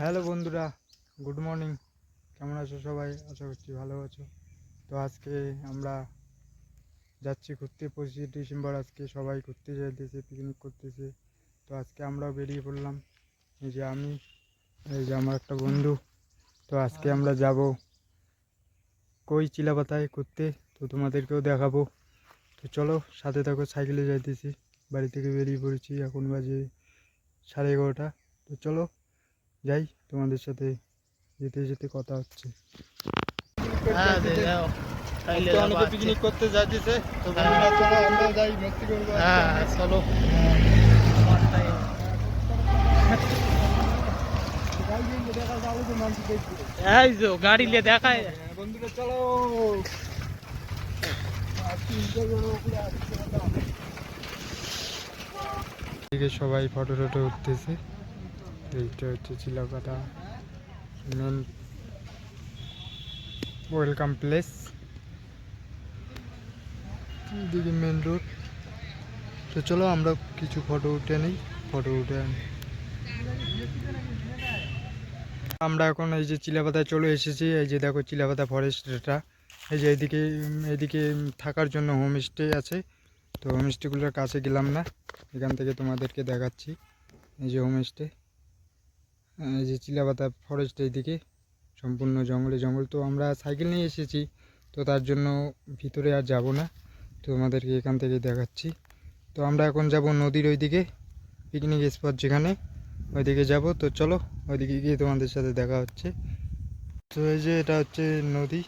Hello বন্ধুরা, good morning. কেমন আছো সবাই? আশা করছি ভালো আছো। তো আজকে আমরা যাচ্ছি ঘুরতে, পঁচিশে ডিসেম্বর আজকে সবাই ঘুরতে যাইতেছে পিকনিক করতেছে। তো আজকে আমরাও বেরিয়ে পড়লাম। এই যে আমি, এই যে আমার একটা বন্ধু। তো আজকে আমরা যাব কই চিলাপাতায় ঘুরতে? তো তোমাদেরকেও দেখাবো। তো চলো, সাথে থাকো, সাইকেলে যাইতেছি। বাড়ি থেকে বেরিয়ে পড়েছি, এখন বাজে সাড়ে এগারোটা। তো চলো যাই তোমাদের সাথে যেতে যেতে কথা হচ্ছে। হ্যাঁ অনেকে পিকনিক করতে যাইতেছে তো বন্ধুরা চলো আমরা যাই মস্তি করব হ্যাঁ। চলো আমার time। যাই কিন্তু দেখা যাব তো মানুষ দেখবে। এই যে গাড়ি লিয়ে দেখায়। হ্যাঁ, বন্ধুরা চলো। এদিকে সবাই ফটো টটো উঠতেছে। এইটা হচ্ছে চিলাপাতা মেন ওয়েলকাম প্লেস এদিকে মেন রোড তো চলো আমরা কিছু ফটো উঠে নিই। ফটো উঠে আমরা এখন এই যে চিলাপাতায় চলে এসেছি। এই যে দেখো চিলাপাতা ফরেস্ট এটা এই যে এইদিকে এদিকে থাকার জন্য হোমস্টে আছে। তো হোমস্টেগুলোর কাছে গেলাম না। এখান থেকে তোমাদেরকে দেখাচ্ছি। এই যে হোমস্টে যে চিলাপাতা ফরেস্ট এইদিকে সম্পূর্ণ জঙ্গলে জঙ্গল। তো আমরা সাইকেল নিয়ে এসেছি, তো তার জন্য ভিতরে আর যাব না। তো আমাদেরকে এখান থেকে দেখাচ্ছি। তো আমরা এখন যাব নদীর ওইদিকে পিকনিক স্পট যেখানে, ওইদিকে যাব। তো চলো, ওইদিকে গিয়ে তোমাদের সাথে দেখা হচ্ছে। তো এই যে এটা হচ্ছে নদী।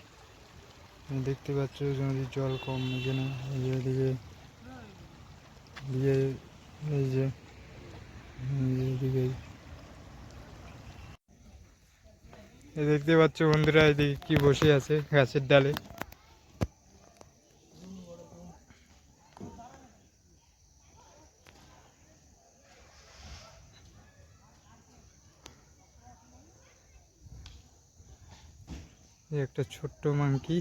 দেখতে পাচ্ছ নদীর জল কম এখানে এই যে এদিকে দিয়ে এই যে, এই যে এদিকে এই দেখতে পাচ্ছ বন্ধুরা এদিকে কি বসে আছে গাছের ডালে। একটা ছোট্ট মাংকি।